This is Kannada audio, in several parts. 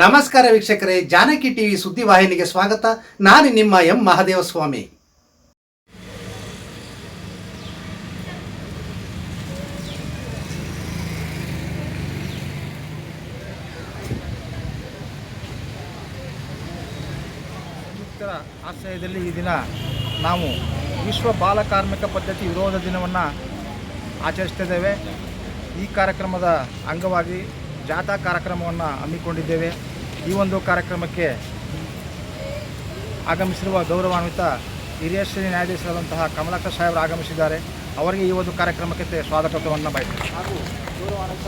ನಮಸ್ಕಾರ ವೀಕ್ಷಕರೇ, ಜಾನಕಿ ಟಿವಿ ಸುದ್ದಿವಾಹಿನಿಗೆ ಸ್ವಾಗತ. ನಾನು ನಿಮ್ಮ ಎಂ ಮಹಾದೇವ ಸ್ವಾಮಿ ಸಂಯುಕ್ತರ ಆಶ್ರಯದಲ್ಲಿ ಈ ದಿನ ನಾವು ವಿಶ್ವ ಬಾಲ ಕಾರ್ಮಿಕ ಪದ್ಧತಿ ವಿರೋಧ ದಿನವನ್ನು ಆಚರಿಸ್ತಿದ್ದೇವೆ. ಈ ಕಾರ್ಯಕ್ರಮದ ಅಂಗವಾಗಿ ಜಾಥಾ ಕಾರ್ಯಕ್ರಮವನ್ನು ಹಮ್ಮಿಕೊಂಡಿದ್ದೇವೆ. ಈ ಒಂದು ಕಾರ್ಯಕ್ರಮಕ್ಕೆ ಆಗಮಿಸಿರುವ ಗೌರವಾನ್ವಿತ ಹಿರಿಯ ಶ್ರೀ ನ್ಯಾಯಾಧೀಶರಾದಂತಹ ಕಮಲಾಕರ್ ಸಾಹೇಬರು ಆಗಮಿಸಿದ್ದಾರೆ. ಅವರಿಗೆ ಈ ಒಂದು ಕಾರ್ಯಕ್ರಮಕ್ಕೆ ಸ್ವಾಗತವನ್ನು ಬಯಸ್ತೇನೆ. ಹಾಗೂ ಗೌರವಾನ್ವಿತ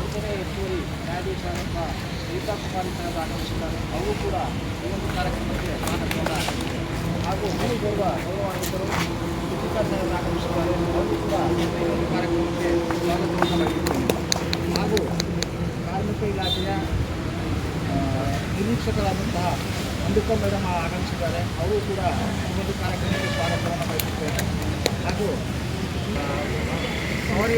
ಮೂರನೇ ಹೆಚ್ಚುವರಿ ನ್ಯಾಯಾಧೀಶರಾದಂತಹ ಗೀತಾ ಕುಮಾರಿ ಆಗಮಿಸಿದ್ದಾರೆ. ಅವರು ಕೂಡ ಈ ಒಂದು ಕಾರ್ಯಕ್ರಮಕ್ಕೆ ಸ್ವಾಗತವನ್ನು ಹಾಗೂ ಗೌರವ ಗೌರವಾನ್ವಿತರು ಸಾಹೇಬರು ಆಗಮಿಸಿದ್ದಾರೆ. ಅವರು ಕೂಡ ಈ ಒಂದು ಕಾರ್ಯಕ್ರಮಕ್ಕೆ ಸ್ವಾಗತವನ್ನು ಬಯಸುತ್ತೇನೆ ಹಾಗೂ ಕಾರ್ಮಿಕ ಇಲಾಖೆಯ ಆ, ನಿರೀಕ್ಷಕರಾದಂತಹ ಅಂಬಿಕಾ ಮೇಡಮ್ ಆಗಮಿಸಿದ್ದಾರೆ ಅವರು ಕೂಡ ಒಂದು ಕಾರ್ಯಕ್ರಮಕ್ಕೆ ಸ್ವಾಗತವನ್ನು ಬಯಸುತ್ತೇನೆ ಹಾಗೂ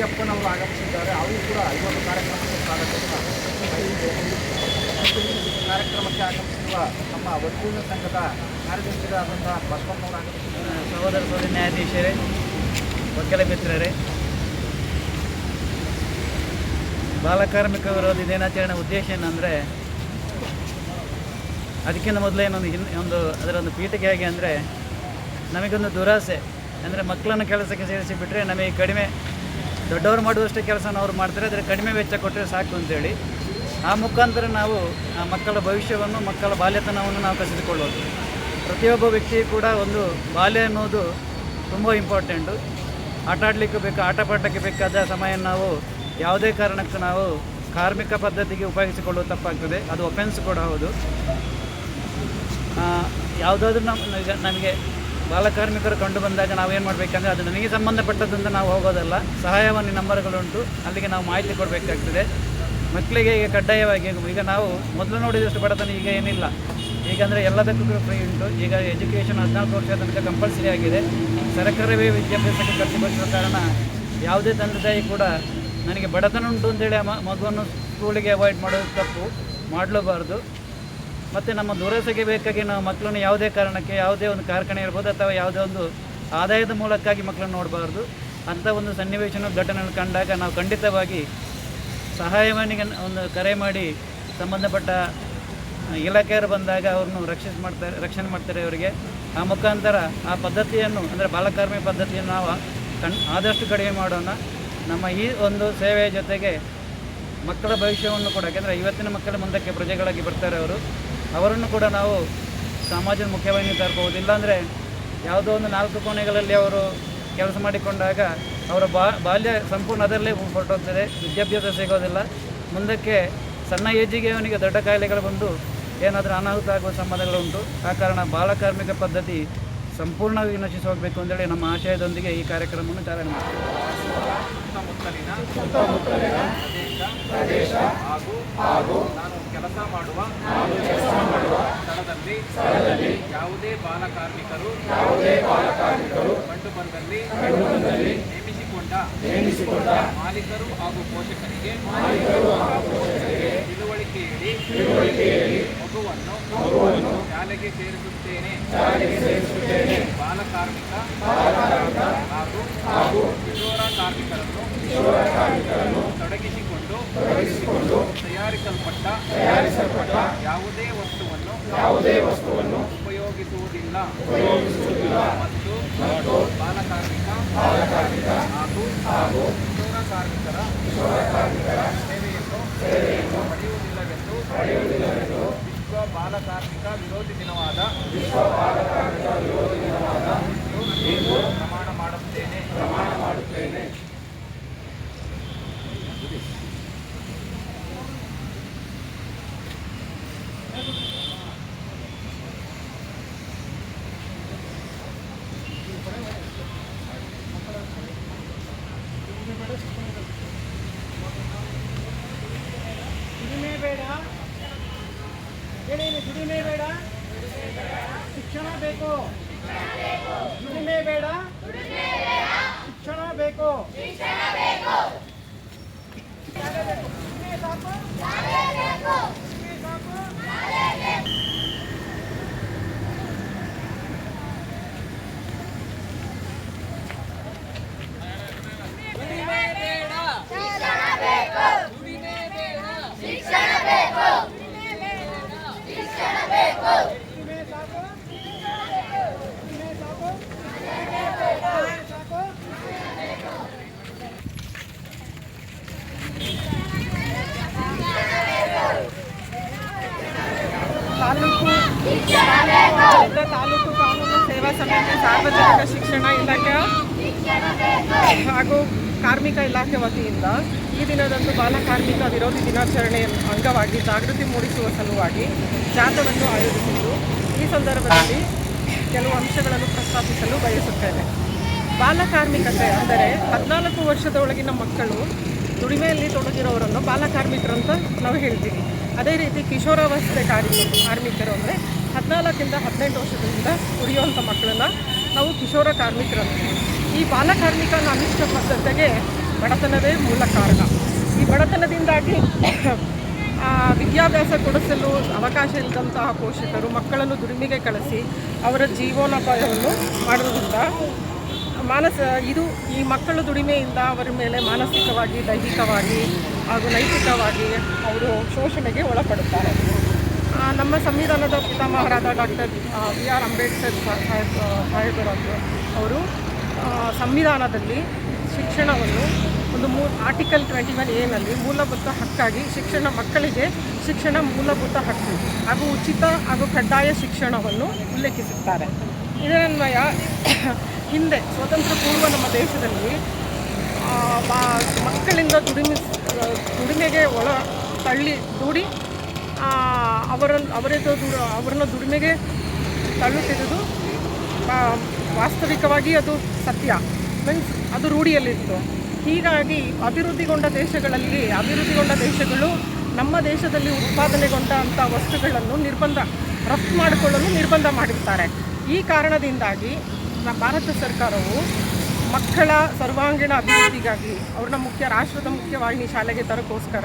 ಅಪ್ಪನವರು ಆಗಮಿಸಿದ್ದಾರೆ. ಅವರು ಕೂಡ ಒಂದು ಕಾರ್ಯಕ್ರಮಕ್ಕೆ ಸ್ವಾಗತವನ್ನು ಕಾರ್ಯಕ್ರಮಕ್ಕೆ ಆಗಮಿಸಿರುವ ನಮ್ಮ ವಕೀಲ ಸಂಘದ ಕಾರ್ಯದರ್ಶಿಗಳಾದಂತಹ ಬಸವಣ್ಣವರು ಆಗಮಿಸಿದ್ದಾರೆ. ಸಹೋದರ ಸಹೋದರಿ ನ್ಯಾಯಾಧೀಶರೇ, ವಕೀಲ ಮಿತ್ರರೇ, ಬಾಲಕಾರ್ಮಿಕ ವಿರೋಧಿ ದಿನಾಚರಣೆ ಉದ್ದೇಶ ಏನಂದರೆ ಅದಕ್ಕಿಂತ ಮೊದಲೇ ನಾನು ಹಿನ್, ಒಂದು ಅದರ ಒಂದು ಪೀಠಿಕೆ ಹೇಗೆ ಅಂದರೆ, ನಮಗೊಂದು ದುರಾಸೆ ಅಂದರೆ ಮಕ್ಕಳನ್ನು ಕೆಲಸಕ್ಕೆ ಸೇರಿಸಿಬಿಟ್ರೆ ನಮಗೆ ಕಡಿಮೆ, ದೊಡ್ಡವರು ಮಾಡುವಷ್ಟು ಕೆಲಸನ ಅವ್ರು ಮಾಡ್ತಾರೆ ಅದರ ಕಡಿಮೆ ವೆಚ್ಚ ಕೊಟ್ಟರೆ ಸಾಕು ಅಂತೇಳಿ. ಆ ಮುಖಾಂತರ ನಾವು ಆ ಮಕ್ಕಳ ಭವಿಷ್ಯವನ್ನು, ಮಕ್ಕಳ ಬಾಲ್ಯತನವನ್ನು ನಾವು ಕಸಿದುಕೊಳ್ಳೋದು. ಪ್ರತಿಯೊಬ್ಬ ವ್ಯಕ್ತಿ ಕೂಡ ಒಂದು ಬಾಲ್ಯ ಅನ್ನೋದು ತುಂಬ ಇಂಪಾರ್ಟೆಂಟು ಆಟ ಆಡಲಿಕ್ಕೂ ಬೇಕು, ಆಟ ಪಾಠಕ್ಕೆ ಬೇಕಾದ ಸಮಯ ನಾವು ಯಾವುದೇ ಕಾರಣಕ್ಕೂ ನಾವು ಕಾರ್ಮಿಕ ಪದ್ಧತಿಗೆ ಉಪಯೋಗಿಸಿಕೊಳ್ಳುವ ತಪ್ಪಾಗ್ತದೆ. ಅದು ಒಫೆನ್ಸ್ ಕೂಡ ಹೌದು. ಯಾವುದಾದ್ರೂ ನಮ್ಮ ನಮಗೆ ಬಾಲಕಾರ್ಮಿಕರು ಕಂಡು ಬಂದಾಗ ನಾವೇನು ಮಾಡಬೇಕಂದ್ರೆ ಅದು ನನಗೆ ಸಂಬಂಧಪಟ್ಟದಂತ ನಾವು ಹೋಗೋದಲ್ಲ. ಸಹಾಯವಾಣಿ ನಂಬರ್ಗಳುಂಟು. ಅಲ್ಲಿಗೆ ನಾವು ಮಾಹಿತಿ ಕೊಡಬೇಕಾಗ್ತದೆ. ಮಕ್ಕಳಿಗೆ ಈಗ ಕಡ್ಡಾಯವಾಗಿ ಈಗ ನಾವು ಮೊದಲು ನೋಡಿದಷ್ಟು ಬಡತನ ಈಗ ಏನಿಲ್ಲ. ಈಗಂದರೆ ಎಲ್ಲದಕ್ಕೂ ಫ್ರೀ ಉಂಟು. ಈಗ ಎಜುಕೇಷನ್ ಹದಿನಾಲ್ಕು ವರ್ಷ ತನಕ ಕಂಪಲ್ಸರಿ ಆಗಿದೆ. ಸರ್ಕಾರವೇ ವಿದ್ಯಾಭ್ಯಾಸಕ್ಕೆ ಖರ್ಚುಪಡಿಸುವ ಕಾರಣ ಯಾವುದೇ ತಂದೆ ತಾಯಿ ಕೂಡ ನನಗೆ ಬಡತನ ಉಂಟು ಅಂತೇಳಿ ಮಗುವನ್ನು ಸ್ಕೂಲಿಗೆ ಅವಾಯ್ಡ್ ಮಾಡೋದು ತಪ್ಪು ಮಾಡಲೂಬಾರ್ದು. ಮತ್ತು ನಮ್ಮ ದುರಸೆಗೆ ಬೇಕಾಗಿ ನಾವು ಮಕ್ಕಳನ್ನು ಯಾವುದೇ ಕಾರಣಕ್ಕೆ, ಯಾವುದೇ ಒಂದು ಕಾರ್ಖಾನೆ ಇರ್ಬೋದು ಅಥವಾ ಯಾವುದೇ ಒಂದು ಆದಾಯದ ಮೂಲಕ್ಕಾಗಿ ಮಕ್ಕಳನ್ನು ನೋಡಬಾರ್ದು. ಅಂಥ ಒಂದು ಸನ್ನಿವೇಶನ ಘಟನೆ ಕಂಡಾಗ ನಾವು ಖಂಡಿತವಾಗಿ ಸಹಾಯವಾಣಿಗೆ ಒಂದು ಕರೆ ಮಾಡಿ ಸಂಬಂಧಪಟ್ಟ ಇಲಾಖೆಯವರು ಬಂದಾಗ ಅವ್ರನ್ನು ರಕ್ಷಿಸಿ ಮಾಡ್ತಾರೆ, ರಕ್ಷಣೆ ಮಾಡ್ತಾರೆ ಅವರಿಗೆ. ಆ ಮುಖಾಂತರ ಆ ಪದ್ಧತಿಯನ್ನು, ಅಂದರೆ ಬಾಲಕಾರ್ಮಿಕ ಪದ್ಧತಿಯನ್ನು ನಾವು ಕಣ್, ಆದಷ್ಟು ಕಡಿಮೆ ಮಾಡೋಣ. ನಮ್ಮ ಈ ಒಂದು ಸೇವೆಯ ಜೊತೆಗೆ ಮಕ್ಕಳ ಭವಿಷ್ಯವನ್ನು ಕೂಡ, ಯಾಕೆಂದರೆ ಇವತ್ತಿನ ಮಕ್ಕಳ ಮುಂದಕ್ಕೆ ಪ್ರಜೆಗಳಾಗಿ ಬರ್ತಾರೆ ಅವರು. ಅವರನ್ನು ಕೂಡ ನಾವು ಸಮಾಜದ ಮುಖ್ಯವಾಹಿನಿ ತರ್ಬೋದು ಇಲ್ಲಾಂದರೆ ಯಾವುದೋ ಒಂದು ನಾಲ್ಕು ಕೋಣೆಗಳಲ್ಲಿ ಅವರು ಕೆಲಸ ಮಾಡಿಕೊಂಡಾಗ ಅವರ ಬಾಲ್ಯ ಸಂಪೂರ್ಣ ಅದರಲ್ಲೇ ಹೊರಟೋಗ್ತದೆ. ವಿದ್ಯಾಭ್ಯಾಸ ಸಿಗೋದಿಲ್ಲ. ಮುಂದಕ್ಕೆ ಸಣ್ಣ ಏಜಿಗೆ ಅವನಿಗೆ ದೊಡ್ಡ ಕಾಯಿಲೆಗಳು ಬಂದು ಏನಾದರೂ ಅನಾಹುತ ಆಗುವ ಸಂಬಂಧಗಳುಂಟು ಆ ಕಾರಣ ಬಾಲಕಾರ್ಮಿಕ ಪದ್ಧತಿ ಸಂಪೂರ್ಣವಾಗಿ ನಶಿಸಿ ಹೋಗಬೇಕು ಅಂತೇಳಿ ನಮ್ಮ ಆಶಯದೊಂದಿಗೆ ಈ ಕಾರ್ಯಕ್ರಮವನ್ನು ಚಾಲನೆ ಮಾಡ್ತೀವಿ. ಸುತ್ತಮುತ್ತಲಿನ ಪ್ರದೇಶ ಹಾಗೂ ಹಾಗೂ ನಾನು ಕೆಲಸ ಮಾಡುವ ಸ್ಥಳದಲ್ಲಿ ಯಾವುದೇ ಬಾಲಕಾರ್ಮಿಕರು ಯಾವುದೇ ಬಾಲಕಾರ್ಮಿಕರು ಕಂಡು ಬಂದಲ್ಲಿ ನೇಮಿಸಿಕೊಂಡ ನೇಮಿಸಿಕೊಂಡ ಮಾಲೀಕರು ಹಾಗೂ ಪೋಷಕರಿಗೆ ತಿಳುವಳಿಕೆ ಹೇಳಿ ಮಗುವನ್ನು ಮಗುವನ್ನು ಶಾಲೆಗೆ ಸೇರಿಸುತ್ತೇನೆ. ಬಾಲಕಾರ್ಮಿಕ ಹಾಗೂ ಹಾಗೂ ಕಾರ್ಮಿಕರನ್ನು ತೊಡಗಿಸಿಕೊಂಡು ತೊಡಗಿಸಿಕೊಂಡು ತಯಾರಿಸಲ್ಪಟ್ಟ ತಯಾರಿಸಲ್ಪಟ್ಟ ಯಾವುದೇ ವಸ್ತುವನ್ನು ಯಾವುದೇ ವಸ್ತುವನ್ನು ಉಪಯೋಗಿಸುವುದಿಲ್ಲ. ಉಪಯೋಗಿಸುವುದಿಲ್ಲ. ಮತ್ತು ಮತ್ತು ಬಾಲಕಾರ್ಮಿಕ ಹಾಗೂ ಹಾಗೂ ಕಿಶೋರ ಕಾರ್ಮಿಕರ ಕಿಶೋರ ಕಾರ್ಮಿಕರ ಸೇವೆಯನ್ನು ಸೇವೆಯನ್ನು ಪಡೆಯುವುದಿಲ್ಲವೆಂದು ಪಡೆಯುವುದಿಲ್ಲವೆಂದು ವಿಶ್ವ ಬಾಲಕಾರ್ಮಿಕ ವಿರೋಧಿ ದಿನವಾದ ವಿಶ್ವ ಬಾಲಕಾರ್ಮಿಕ ವಿರೋಧಿ ದಿನವಾದ ಪ್ರಮಾಣ ಮಾಡುತ್ತೇನೆ. ಪ್ರಮಾಣ ಮಾಡುತ್ತೇನೆ ದುಡಿಮೆ ಬೇಡ ಹೇಳಿ ದುಡಿಮೆ ಬೇಡ. ಶಿಕ್ಷಣ ಬೇಕು. ದುಡಿಮೆ ಬೇಡ. ಶಿಕ್ಷಣ ಬೇಕು. ಸಾಕು. ಸಾಕು ದುಡಿಮೆ ಸಾಕು ದುಡಿಮೆ ಸಾಕು ದುಡಿಮೆ ಸಾಕು ತಾಲೂಕು ದೊಡ್ಡ ತಾಲೂಕು ಸಮಿತಿ ಸಾರ್ವಜನಿಕ ಶಿಕ್ಷಣ ಇಲಾಖೆ ಹಾಗೂ ಕಾರ್ಮಿಕ ಇಲಾಖೆ ವತಿಯಿಂದ ಈ ದಿನದಂದು ಬಾಲ ಕಾರ್ಮಿಕ ವಿರೋಧಿ ದಿನಾಚರಣೆಯ ಅಂಗವಾಗಿ ಜಾಗೃತಿ ಮೂಡಿಸುವ ಸಲುವಾಗಿ ಜಾಥವನ್ನು ಆಯೋಜಿಸಿದ್ದು, ಈ ಸಂದರ್ಭದಲ್ಲಿ ಕೆಲವು ಅಂಶಗಳನ್ನು ಪ್ರಸ್ತಾಪಿಸಲು ಬಯಸುತ್ತೇನೆ. ಬಾಲಕಾರ್ಮಿಕತೆ ಅಂದರೆ ಹದಿನಾಲ್ಕು ವರ್ಷದ ಒಳಗಿನ ಮಕ್ಕಳು ದುಡಿಮೆಯಲ್ಲಿ ತೊಡಗಿರೋರನ್ನು ಕಾರ್ಮಿಕರಂತ ನಾವು ಹೇಳ್ತೀವಿ. ಅದೇ ರೀತಿ ಕಿಶೋರಾವಸ್ಥೆ ಕಾರ್ಮಿಕ ಕಾರ್ಮಿಕರು ಅಂದರೆ ಹದಿನಾಲ್ಕಿಂದ ಹದಿನೆಂಟು ವರ್ಷದಿಂದ ಉಳಿಯುವಂಥ ಮಕ್ಕಳನ್ನ ನಾವು ಕಿಶೋರ ಕಾರ್ಮಿಕರ ಅಂತೀವಿ ಈ ಬಾಲ ಅನಿಷ್ಟ ಪದ್ಧತಿಗೆ ಬಡತನವೇ ಮೂಲ ಕಾರಣ. ಈ ಬಡತನದಿಂದಾಗಿ ವಿದ್ಯಾಭ್ಯಾಸ ಕೊಡಿಸಲು ಅವಕಾಶ ಇಲ್ಲದಂತಹ ಪೋಷಕರು ಮಕ್ಕಳನ್ನು ದುಡಿಮೆಗೆ ಕಳಿಸಿ ಅವರ ಜೀವನೋಪಾಯವನ್ನು ಮಾಡುವುದರಿಂದ ಮಾನಸ ಇದು ಈ ಮಕ್ಕಳು ದುಡಿಮೆಯಿಂದ ಅವರ ಮೇಲೆ ಮಾನಸಿಕವಾಗಿ, ದೈಹಿಕವಾಗಿ ಹಾಗೂ ನೈತಿಕವಾಗಿ ಅವರು ಶೋಷಣೆಗೆ ಒಳಪಡುತ್ತಾರೆ. ನಮ್ಮ ಸಂವಿಧಾನದ ಪಿತಾಮಹರಾದ doctor B R Ambedkar Saheb ಸಾಹೇಬರವರು ಅವರು ಸಂವಿಧಾನದಲ್ಲಿ ಶಿಕ್ಷಣವನ್ನು ಒಂದು ಮೂ, ಆರ್ಟಿಕಲ್ ಟ್ವೆಂಟಿ ಒನ್ ಎನಲ್ಲಿ ಮೂಲಭೂತ ಹಕ್ಕಾಗಿ ಶಿಕ್ಷಣ ಮಕ್ಕಳಿಗೆ ಶಿಕ್ಷಣ ಮೂಲಭೂತ ಹಕ್ಕು ಹಾಗೂ ಉಚಿತ ಹಾಗೂ ಕಡ್ಡಾಯ ಶಿಕ್ಷಣವನ್ನು ಉಲ್ಲೇಖಿಸುತ್ತಾರೆ. ಇದರನ್ವಯ ಹಿಂದೆ ಸ್ವತಂತ್ರ ಪೂರ್ವ ನಮ್ಮ ದೇಶದಲ್ಲಿ ಮಕ್ಕಳಿಂದ ದುಡಿಮೆ, ದುಡಿಮೆಗೆ ಒಳ ತಳ್ಳಿ, ದೂಡಿ ಅವರ ಅವರದ್ದು ದುಡ ಅವರನ್ನ ದುಡಿಮೆಗೆ ತಳ್ಳುತ್ತಿರುವುದು ಆ, ವಾಸ್ತವಿಕವಾಗಿ ಅದು ಸತ್ಯ. ಮೀನ್ಸ್ ಅದು ರೂಢಿಯಲ್ಲಿತ್ತು. ಹೀಗಾಗಿ ಅಭಿವೃದ್ಧಿಗೊಂಡ ದೇಶಗಳಲ್ಲಿ ಅಭಿವೃದ್ಧಿಗೊಂಡ ದೇಶಗಳು ನಮ್ಮ ದೇಶದಲ್ಲಿ ಉತ್ಪಾದನೆಗೊಂಡ ಅಂಥ ವಸ್ತುಗಳನ್ನು ನಿರ್ಬಂಧ ರಫ್ತು ಮಾಡಿಕೊಳ್ಳಲು ನಿರ್ಬಂಧ ಮಾಡಿರ್ತಾರೆ. ಈ ಕಾರಣದಿಂದಾಗಿ ನಮ್ಮ ಭಾರತ ಸರ್ಕಾರವು ಮಕ್ಕಳ ಸರ್ವಾಂಗೀಣ ಅಭಿವೃದ್ಧಿಗಾಗಿ ಅವ್ರನ್ನ ಮುಖ್ಯ ರಾಷ್ಟ್ರದ ಮುಖ್ಯವಾಹಿನಿ ಶಾಲೆಗೆ ತರೋಕ್ಕೋಸ್ಕರ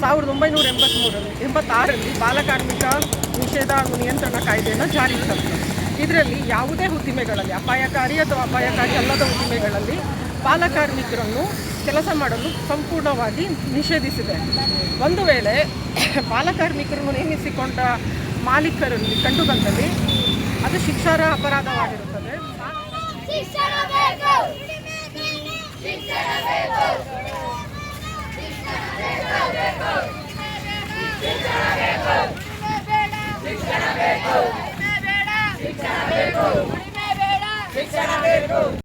ಸಾವಿರದ ಒಂಬೈನೂರ ಎಂಬತ್ತ್ಮೂರರಲ್ಲಿ ಎಂಬತ್ತಾರರಲ್ಲಿ ಬಾಲಕಾರ್ಮಿಕ ನಿಷೇಧ ಹಾಗೂ ನಿಯಂತ್ರಣ ಕಾಯ್ದೆಯನ್ನು ಜಾರಿಗೆ ತಂದರು ಇದರಲ್ಲಿ ಯಾವುದೇ ಉದ್ದಿಮೆಗಳಲ್ಲಿ, ಅಪಾಯಕಾರಿ ಅಥವಾ ಅಪಾಯಕಾರಿ ಅಲ್ಲದ ಉದ್ದಿಮೆಗಳಲ್ಲಿ ಬಾಲಕಾರ್ಮಿಕರನ್ನು ಕೆಲಸ ಮಾಡಲು ಸಂಪೂರ್ಣವಾಗಿ ನಿಷೇಧಿಸಿದೆ. ಒಂದು ವೇಳೆ ಬಾಲಕಾರ್ಮಿಕರನ್ನು ನೇಮಿಸಿಕೊಂಡ ಮಾಲೀಕರಲ್ಲಿ ಕಂಡುಬಂದಲ್ಲಿ ಅದು ಶಿಕ್ಷಾರ್ಹ ಅಪರಾಧವಾಗಿರುತ್ತದೆ ಶಿಕ್ಷಣ ಬೇಕು ಶಿಕ್ಷಣ ಬೇಕು ಶಿಕ್ಷಣ ಬೇಕು ಶಿಕ್ಷಣ ಬೇಕು ಬೇಡ ಶಿಕ್ಷಣ ಬೇಕು.